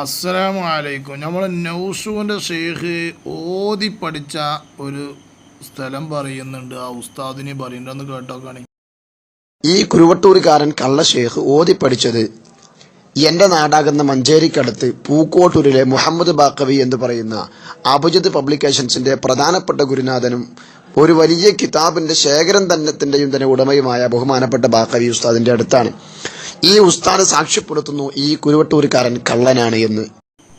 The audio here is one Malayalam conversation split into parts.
അസ്സലാമു അലൈക്കും നമ്മൾ നൗസുവിന്റെ ഷെയ്ഖ് ഓതി പഠിച്ച ഒരു സ്ഥലം പറയുന്നുണ്ട്. ആ ഉസ്താദിനെ പറയുന്നുണ്ടെന്ന് കേട്ടോക്കാണെങ്കിൽ ഈ കുരുവട്ടൂരുകാരൻ കള്ള ഷെയ്ഖ് ഓതി പഠിച്ചത് എന്റെ നാടാകുന്ന മഞ്ചേരിക്കടുത്ത് പൂക്കോട്ടൂരിലെ മുഹമ്മദ് ബാക്കവി എന്ന് പറയുന്ന അഭിജിത് പബ്ലിക്കേഷൻസിന്റെ പ്രധാനപ്പെട്ട ഗുരുനാഥനും ഒരു വലിയ കിതാബിന്റെ ശേഖരം തന്നത്തിന്റെയും തന്നെ ഉടമയുമായ ബഹുമാനപ്പെട്ട ബാക്കവി ഉസ്താദിന്റെ അടുത്താണ്. ഈ ഉസ്താദ് സാക്ഷ്യപ്പെടുത്തുന്നു ഈ കുരുവട്ടൂരുകാരൻ കള്ളനാണ് എന്ന്.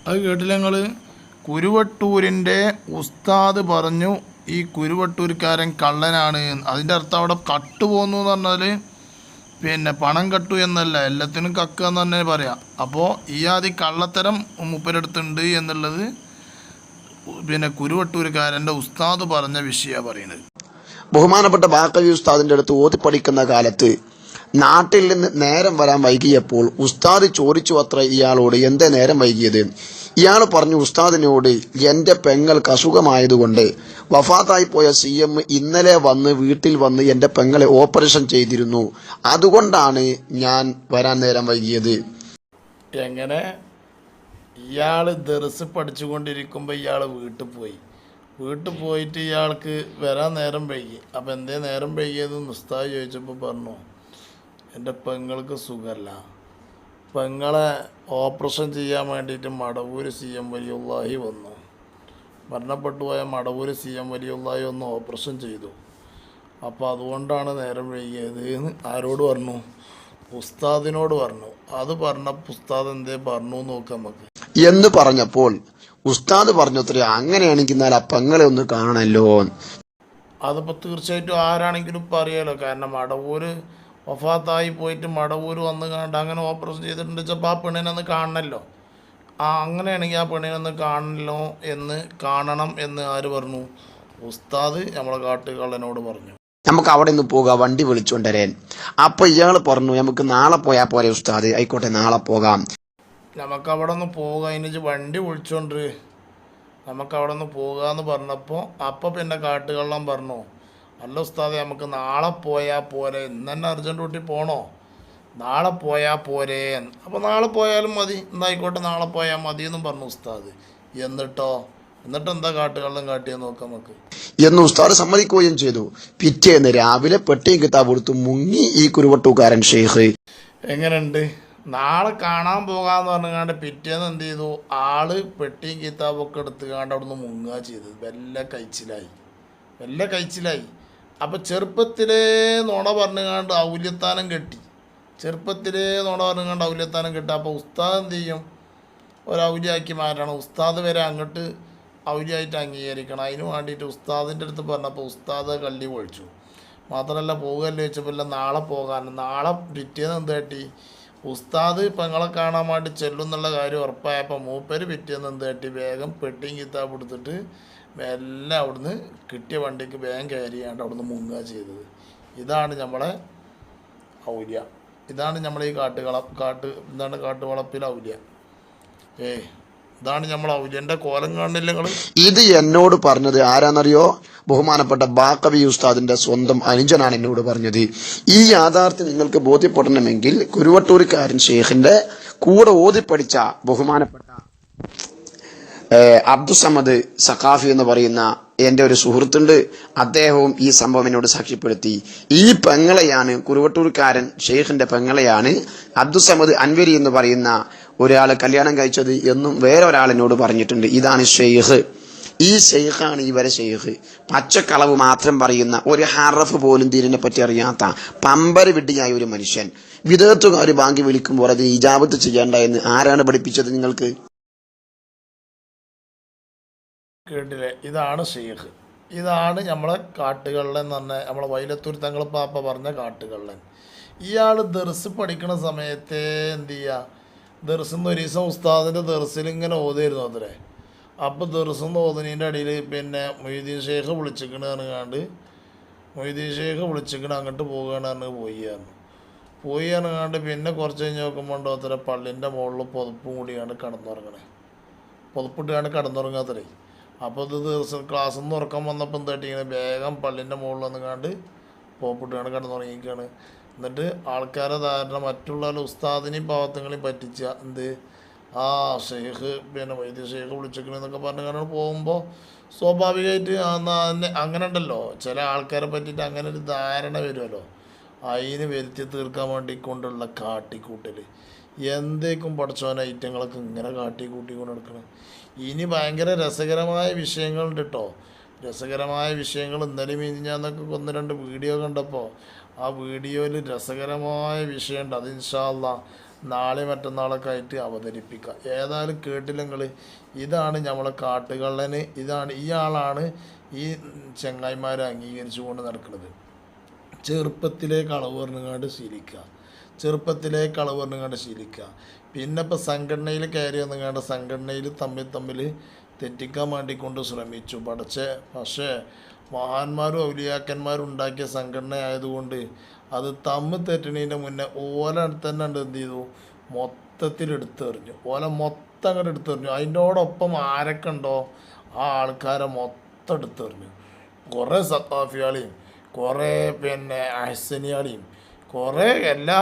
അത് കേട്ടില്ല നിങ്ങൾ കുരുവട്ടൂരിന്റെ ഉസ്താദ് പറഞ്ഞു ഈ കുരുവട്ടൂർക്കാരൻ കള്ളനാണ്. അതിന്റെ അർത്ഥം അവിടെ കട്ടു പോന്നു എന്ന് പറഞ്ഞാൽ പിന്നെ പണം കട്ടു എന്നല്ല എല്ലാത്തിനും കക്ക എന്ന് തന്നെ പറയാം. അപ്പോൾ ഈ ആദ്യ കള്ളത്തരം മുപ്പരടുത്തുണ്ട് എന്നുള്ളത് പിന്നെ കുരുവട്ടൂർക്കാരന്റെ ഉസ്താദ് പറഞ്ഞ വിഷയമാണ് പറയുന്നത്. ബഹുമാനപ്പെട്ട ബാക്കവി ഉസ്താദിന്റെ അടുത്ത് ഓതി പഠിക്കുന്ന കാലത്ത് നാട്ടിൽ നിന്ന് നേരം വരാൻ വൈകിയപ്പോൾ ഉസ്താദ് ചോദിച്ചു അത്ര ഇയാളോട് എന്തേ നേരം വൈകിയത്? ഇയാൾ പറഞ്ഞു ഉസ്താദിനോട് എന്റെ പെങ്ങൾക്ക് അസുഖമായതുകൊണ്ട് വഫാത്തായി പോയ സി എം ഇന്നലെ വന്ന് വീട്ടിൽ വന്ന് എന്റെ പെങ്ങളെ ഓപ്പറേഷൻ ചെയ്തിരുന്നു. അതുകൊണ്ടാണ് ഞാൻ വരാൻ നേരം വൈകിയത്. എങ്ങനെ? ഇയാൾ ദർസ് പഠിച്ചുകൊണ്ടിരിക്കുമ്പോൾ ഇയാൾ വീട്ടിൽ പോയി. വീട്ടിൽ പോയിട്ട് ഇയാൾക്ക് വരാൻ നേരം വൈകി. അപ്പം എന്തേ നേരം വൈകിയത് ഉസ്താദ് ചോദിച്ചപ്പോൾ പറഞ്ഞു എന്റെ പെങ്ങൾക്ക് സുഖമല്ല. പെങ്ങളെ ഓപ്പറേഷൻ ചെയ്യാൻ വേണ്ടിയിട്ട് മടവൂർ സി എം വലിയുള്ളാഹി വന്നു. മരണപ്പെട്ടു പോയ മടവൂർ സി എം വലിയുള്ളാഹി ഒന്ന് ഓപ്പറേഷൻ ചെയ്തു. അപ്പോൾ അതുകൊണ്ടാണ് നേരം വൈകിയത് എന്ന് ആരോട് പറഞ്ഞു? ഉസ്താദിനോട് പറഞ്ഞു. അത് പറഞ്ഞ ഉസ്താദ് എന്തേ പറഞ്ഞു നോക്കാം നമുക്ക്. എന്ന് പറഞ്ഞപ്പോൾ ഉസ്താദ് പറഞ്ഞത്രേ അങ്ങനെയാണെങ്കിൽ എന്നാൽ ആ പെങ്ങളെ ഒന്ന് കാണണല്ലോ അതിപ്പോൾ തീർച്ചയായിട്ടും ആരാണെങ്കിലും അറിയാലോ കാരണം മടവൂര് വഫാത്തായി പോയിട്ട് മടവൂര് വന്ന് കണ്ട് അങ്ങനെ ഓപ്പറേഷൻ ചെയ്തിട്ടുണ്ട്. വെച്ചപ്പോൾ ആ പെണ്ണിനെ ഒന്ന് കാണണമല്ലോ ആ അങ്ങനെയാണെങ്കിൽ ആ പെണ്ണിനെ ഒന്ന് കാണണല്ലോ എന്ന് കാണണം എന്ന് ആര് പറഞ്ഞു? ഉസ്താദ് നമ്മളെ കാട്ടുകള്ളനോട് പറഞ്ഞു. നമുക്ക് അവിടെ നിന്ന് പോകാം വണ്ടി വിളിച്ചുകൊണ്ടരേൻ അപ്പോൾ ഇയാൾ പറഞ്ഞു നമുക്ക് നാളെ പോയാൽ പോരെ ഉസ്താദ് ആയിക്കോട്ടെ നാളെ പോകാം. നമുക്ക് അവിടെ ഒന്ന് പോകാം അതിന് വണ്ടി വിളിച്ചോണ്ട്. നമുക്ക് അവിടെ ഒന്ന് പോകാന്ന് പറഞ്ഞപ്പോൾ അപ്പോൾ പിന്നെ കാട്ടുകള്ളം പറഞ്ഞു. അല്ല ഉസ്താദെ നമുക്ക് നാളെ പോയാൽ പോരെ. ഇന്ന് തന്നെ അർജന്റ് കൂട്ടി പോണോ? നാളെ പോയാൽ പോരെ അപ്പോൾ നാളെ പോയാലും മതി. എന്തായിക്കോട്ടെ നാളെ പോയാൽ മതി എന്നും പറഞ്ഞു ഉസ്താദ്. എന്നിട്ടോ? എന്നിട്ട് എന്താ കാട്ടുകള്ളം കാട്ടിയെന്ന് നോക്കാം നമുക്ക്. എന്ന് ഉസ്താദ് സമ്മതിക്കുകയും ചെയ്തു. പിറ്റേന്ന് രാവിലെ പെട്ടിയും കിതാബ് കൊടുത്തു മുങ്ങി ഈ കുരുവട്ടൂക്കാരൻ ഷെയ്ഖ്. എങ്ങനെയുണ്ട്? നാളെ കാണാൻ പോകാന്ന് പറഞ്ഞാണ്ട് പിറ്റേന്ന് എന്ത് ചെയ്തു? ആൾ പെട്ടിയും കിതാബൊക്കെ എടുത്തുകാണ്ട് അവിടുന്ന് മുങ്ങുക ചെയ്തത്. വല്ല കഴിച്ചിലായി വല്ല കഴിച്ചിലായി അപ്പം ചെറുപ്പത്തിലേ നുണ പറഞ്ഞുകാണ്ട് ഔല്യത്താനം കെട്ടി. ചെറുപ്പത്തിലേ നുണ പറഞ്ഞുകൊണ്ട് ഔല്യത്താനം കെട്ടി. അപ്പോൾ ഉസ്താദ് എന്ത് ചെയ്യും? ഒരു മാറ്റണം. ഉസ്താദ് വരെ അങ്ങോട്ട് ഔലിയായിട്ട് അംഗീകരിക്കണം. അതിന് വേണ്ടിയിട്ട് ഉസ്താദിന്റെ അടുത്ത് പറഞ്ഞപ്പോൾ ഉസ്താദ് കള്ളി പൊളിച്ചു. മാത്രമല്ല പോകുകയല്ലേ വെച്ചപ്പോൾ ഇല്ല നാളെ പോകാൻ. നാളെ പിറ്റേന്ന് എന്ത് കേട്ടി? ഉസ്താദ് പെങ്ങളെ കാണാൻ വേണ്ടി ചെല്ലും എന്നുള്ള കാര്യം ഉറപ്പായപ്പോൾ മൂപ്പര് പിറ്റേന്ന് എന്ത് കേട്ടി? വേഗം പെട്ടിയും കിതാബ് എടുത്തിട്ട് മെല്ലെ അവിടുന്ന് കിട്ടിയ വണ്ടിക്ക് വേഗം കയറിയാണ്ട് അവിടുന്ന് മുങ്ങുക ചെയ്തത്. ഇതാണ് നമ്മളെ ഔല്യ ഇതാണ് നമ്മളെ ഈ കാട്ടുകള കാട്ട് എന്താണ് കാട്ടുവളപ്പിൽ ഔല്യ ഏ ഇതാണ് നമ്മൾ ഔല്യന്റെ കോലം കാണുന്നില്ല നിങ്ങൾ ഇത് എന്നോട് പറഞ്ഞത് ആരാന്നറിയോ? ബഹുമാനപ്പെട്ട ബാക്കവി ഉസ്താദിന്റെ സ്വന്തം അനുജനാണ് എന്നോട് പറഞ്ഞത്. ഈ യാഥാർത്ഥ്യം നിങ്ങൾക്ക് ബോധ്യപ്പെടണമെങ്കിൽ കുരുവട്ടൂർക്കാരൻ ഷെയ്ഖിന്റെ കൂടെ ഓതിപ്പടിച്ച ബഹുമാനപ്പെട്ട അബ്ദുസമദ് സഖാഫി എന്ന് പറയുന്ന എന്റെ ഒരു സുഹൃത്തുണ്ട്. അദ്ദേഹവും ഈ സംഭവം എന്നോട് സാക്ഷ്യപ്പെടുത്തി. ഈ പെങ്ങളെയാണ് കുരുവട്ടൂർക്കാരൻ ഷെയ്ഖിന്റെ പെങ്ങളെയാണ് അബ്ദുസമദ് അൻവരി എന്ന് പറയുന്ന ഒരാൾ കല്യാണം കഴിച്ചത് എന്നും വേറെ ഒരാൾ പറഞ്ഞിട്ടുണ്ട്. ഇതാണ് ഷെയ്ഖ്. ഈ ഷെയ്ഖാണ് ഇവരെ ഷെയ്ഖ്. പച്ചക്കളവ് മാത്രം പറയുന്ന ഒരു ഹറഫ് പോലും ദീനിനെ പറ്റി അറിയാത്ത പമ്പർ വിഡ്ഢിയായ ഒരു മനുഷ്യൻ. വിദേഹത്തുകാർ ബാങ്കി വിളിക്കുമ്പോൾ അത് ഇജാബത്ത് ചെയ്യേണ്ട എന്ന് ആരാണ് പഠിപ്പിച്ചത് നിങ്ങൾക്ക്? കേട്ടില്ലേ? ഇതാണ് ഷെയ്ഖ് ഇതാണ് നമ്മളെ കാട്ടുകള്ളൻ പറഞ്ഞ നമ്മളെ വൈലത്തൂർ തങ്ങൾ പാപ്പ പറഞ്ഞ കാട്ടുകള്ളൻ. ഇയാൾ ദർസ് പഠിക്കുന്ന സമയത്ത് എന്ത് ചെയ്യുക ദർസിന്ന് ഒരു ദിവസം ഉസ്താദിന്റെ ദർസിൽ ഇങ്ങനെ ഓതായിരുന്നു അത്രേ അപ്പോൾ ദർസിന്ന് ഓതുന്നതിന്റെ അടിയിൽ പിന്നെ മൊയ്തീൻ ഷെയ്ഖ് വിളിച്ചിക്കണ് പറഞ്ഞാണ്ട് മൊയ്തീൻ ഷെയ്ഖ് വിളിച്ചിക്കണ് അങ്ങോട്ട് പോകുകയാണ് പറഞ്ഞ് പോയി പറഞ്ഞു. പോയി ഇറങ്ങാണ്ട് പിന്നെ കുറച്ച് കഴിഞ്ഞ് നോക്കുമ്പോൾ അത്ര പള്ളിന്റെ മുകളിൽ പുതപ്പും കൂടിയാണ് കിടന്നുറങ്ങണേ. പുതപ്പിട്ടാണ് കിടന്നുറങ്ങാത്തതേ. അപ്പോൾ ഇത് ദിവസം ക്ലാസ്സിൽ നിന്ന് ഉറക്കം വന്നപ്പോൾ എന്തായിട്ട് ഇങ്ങനെ വേഗം പള്ളിന്റെ മുകളിൽ വന്നുകാണ്ട് പോപ്പിട്ടാണ് കിടന്നുറങ്ങിയിരിക്കുകയാണ് എന്നിട്ട് ആൾക്കാരെ ധാരണ മറ്റുള്ള ഉസ്താദിനെയും പാവത്തങ്ങളെയും പറ്റിച്ച. എന്ത്? ആ ഷെയ്ഖ് പിന്നെ വൈദ്യ ഷെയ്ഖ് വിളിച്ചേക്കണെന്നൊക്കെ പറഞ്ഞ് കാരണം പോകുമ്പോൾ സ്വാഭാവികമായിട്ട് അങ്ങനെ ഉണ്ടല്ലോ. ചില ആൾക്കാരെ പറ്റിയിട്ട് അങ്ങനെ ഒരു ധാരണ വരുമല്ലോ. അതിന് വരുത്തി തീർക്കാൻ വേണ്ടി കൊണ്ടുള്ള കാട്ടിക്കൂട്ടൽ എന്തേക്കും പഠിച്ചോന ഐറ്റങ്ങളൊക്കെ ഇങ്ങനെ കാട്ടി കൂട്ടി കൊണ്ട് നടക്കണം. ഇനി ഭയങ്കര രസകരമായ വിഷയങ്ങളുണ്ട് കേട്ടോ രസകരമായ വിഷയങ്ങൾ ഇന്നലെ മിനിഞ്ഞാന്നൊക്കെ ഒന്ന് രണ്ട് വീഡിയോ കണ്ടപ്പോൾ ആ വീഡിയോയിൽ രസകരമായ വിഷയമുണ്ട്. അത് ഇൻഷാല്ല നാളെ മറ്റന്നാളൊക്കെ ആയിട്ട് അവതരിപ്പിക്കുക ഏതായാലും കേട്ടില്ലെങ്കിൽ ഇതാണ് നമ്മളെ കാട്ടുകള്ളന് ഇതാണ് ഈ ആളാണ് ഈ ചെങ്ങായിമാരെ അംഗീകരിച്ചുകൊണ്ട് നടക്കുന്നത് ചെറുപ്പത്തിലേക്ക് അളവ് പറഞ്ഞുകൊണ്ട് ശീലിക്കുക. ചെറുപ്പത്തിലെ കളവ് പറഞ്ഞു കണ്ട് ശീലിക്കുക. പിന്നെ ഇപ്പോൾ സംഘടനയിൽ കയറി വന്നു കണ്ട് സംഘടനയിൽ തമ്മിൽ തമ്മിൽ തെറ്റിക്കാൻ വേണ്ടിക്കൊണ്ട് ശ്രമിച്ചു. പഠിച്ച് പക്ഷേ മഹാന്മാരും ഔലിയാക്കന്മാരും ഉണ്ടാക്കിയ സംഘടന ആയതുകൊണ്ട് അത് തമ്മിൽ തെറ്റണീന്റെ മുന്നേ ഓല തന്നെ എന്ത് ചെയ്തു? മൊത്തത്തിൽ എടുത്തെറിഞ്ഞു ഓല മൊത്തം അങ്ങോട്ട് എടുത്തെറിഞ്ഞു അതിന്റോടൊപ്പം ആരൊക്കെ ഉണ്ടോ? ആ ആൾക്കാരെ മൊത്തം എടുത്തെറിഞ്ഞു കുറേ സത്താഫിയാളെയും കുറേ പിന്നെ അഹസനിയാളെയും കുറേ എല്ലാ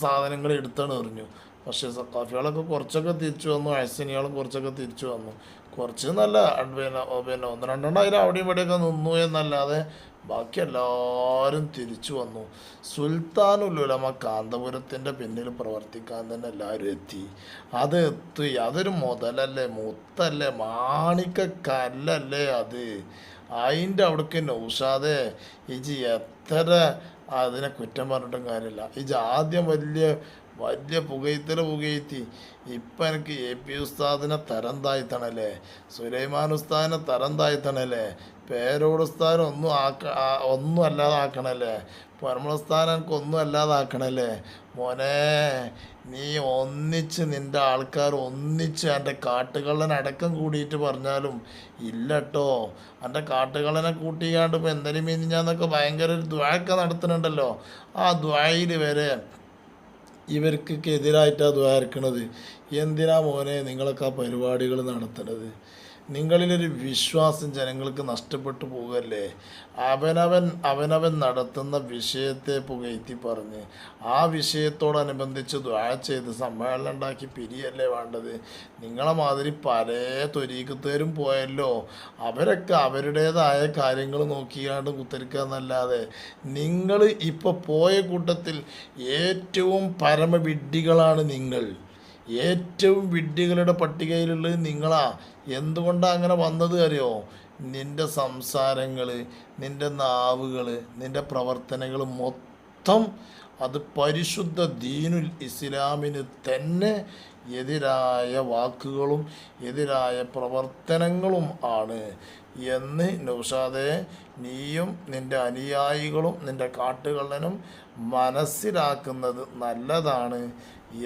സാധനങ്ങളും എടുത്താണ് എറിഞ്ഞു. പക്ഷേ സക്കാഫികളൊക്കെ കുറച്ചൊക്കെ തിരിച്ചു വന്നു അയസിനികളും കുറച്ചൊക്കെ തിരിച്ചു വന്നു. കുറച്ച് നല്ല പിന്നെ പിന്നെ ഒന്ന് രണ്ടെണ്ണായിരം അവിടെയും ഇവിടെയൊക്കെ നിന്നു എന്നല്ലാതെ ബാക്കി എല്ലാവരും തിരിച്ചു വന്നു. സുൽത്താനുലുലമ കാന്തപുരത്തിന്റെ പിന്നിൽ പ്രവർത്തിക്കാൻ തന്നെ എല്ലാവരും എത്തി. അത് എത്തി. അതൊരു മുതലല്ലേ മുത്തല്ലേ മാണിക്കല്ലല്ലേ അത്. അതിന്റെ അവിടേക്ക് നൗഷാദെ ഇജി എത്ര അതിനെ കുറ്റം പറഞ്ഞിട്ടും കാര്യമില്ല. ഇജ് ആദ്യം വലിയ വലിയ പുകയത്തില പുകയത്തി. ഇപ്പം എനിക്ക് എ പി ഉസ്താദിനെ തരം സുലൈമാൻ ഉസ്താദിനെ തരം പേരോട് ഉസ്താദിനെ ഒന്നും ആക്ക ഒന്നും അല്ലാതാക്കണല്ലേ? പരമസ്ഥാനം ഉസ്താദിനെ എനിക്ക് ഒന്നും അല്ലാതാക്കണല്ലേ? മോനെ നീ ഒന്നിച്ച് നിന്റെ ആൾക്കാർ ഒന്നിച്ച് എന്റെ കാട്ടുകള്ളൻ അടക്കം കൂടിയിട്ട് പറഞ്ഞാലും ഇല്ല കേട്ടോ എന്റെ കാട്ടുകള്ളനെ കൂട്ടിക്കാണ്ട് ഇപ്പോൾ എന്തെങ്കിലും മീനിഞ്ഞാന്നൊക്കെ ഭയങ്കര ഒരു ദ്വാഴക്ക നടത്തുന്നുണ്ടല്ലോ ആ ദ്വായിൽ വരെ ഇവർക്ക് എതിരായിട്ടാണ് ദ്വാരക്കണത്. എന്തിനാ മോനെ നിങ്ങളൊക്കെ ആ പരിപാടികൾ നടത്തുന്നത് നിങ്ങളിലൊരു വിശ്വാസം ജനങ്ങൾക്ക് നഷ്ടപ്പെട്ടു പോകല്ലേ? അവനവൻ അവനവൻ നടത്തുന്ന വിഷയത്തെ പുകഴ്ത്തി പറഞ്ഞ് ആ വിഷയത്തോടനുബന്ധിച്ച് ദ്വാ ചെയ്ത് സമ്മേളനം ഉണ്ടാക്കി പിരിയല്ലേ വേണ്ടത്? നിങ്ങളെ മാതിരി പല തൊരീക്കത്തേരും പോയല്ലോ. അവരൊക്കെ അവരുടേതായ കാര്യങ്ങൾ നോക്കിയാണ്ട് കുത്തിരിക്കുക എന്നല്ലാതെ നിങ്ങൾ ഇപ്പോൾ പോയ കൂട്ടത്തിൽ ഏറ്റവും പരമവിഡ്ഢികളാണ് നിങ്ങൾ. ഏറ്റവും വിഡ്ഢികളുടെ പട്ടികയിലുള്ളത് നിങ്ങളാ. എന്തുകൊണ്ടാണ് അങ്ങനെ വന്നത് അറിയോ? നിന്റെ സംസാരങ്ങൾ നിന്റെ നാവുകൾ നിന്റെ പ്രവർത്തനങ്ങൾ മൊത്തം അത് പരിശുദ്ധ ദീനുൽ ഇസ്ലാമിന് തന്നെ എതിരായ വാക്കുകളും എതിരായ പ്രവർത്തനങ്ങളും ആണ്. എന്ന് നൗഷാദെ നീയും നിന്റെ അനുയായികളും നിന്റെ കാട്ടുകള്ളനും മനസ്സിലാക്കുന്നത് നല്ലതാണ്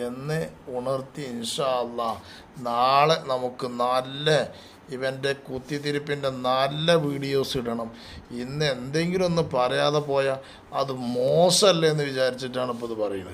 എന്ന് ഉണർത്തി ഇൻഷാ അല്ലാ നാളെ നമുക്ക് നല്ല ഇവന്റെ കുത്തിത്തിരിപ്പിന്റെ നല്ല വീഡിയോസ് ഇടണം. ഇന്ന് എന്തെങ്കിലും ഒന്ന് പറയാതെ പോയാൽ അത് മോശമല്ലേ എന്ന് വിചാരിച്ചിട്ടാണ് ഇപ്പോൾ ഇത് പറയുന്നത്.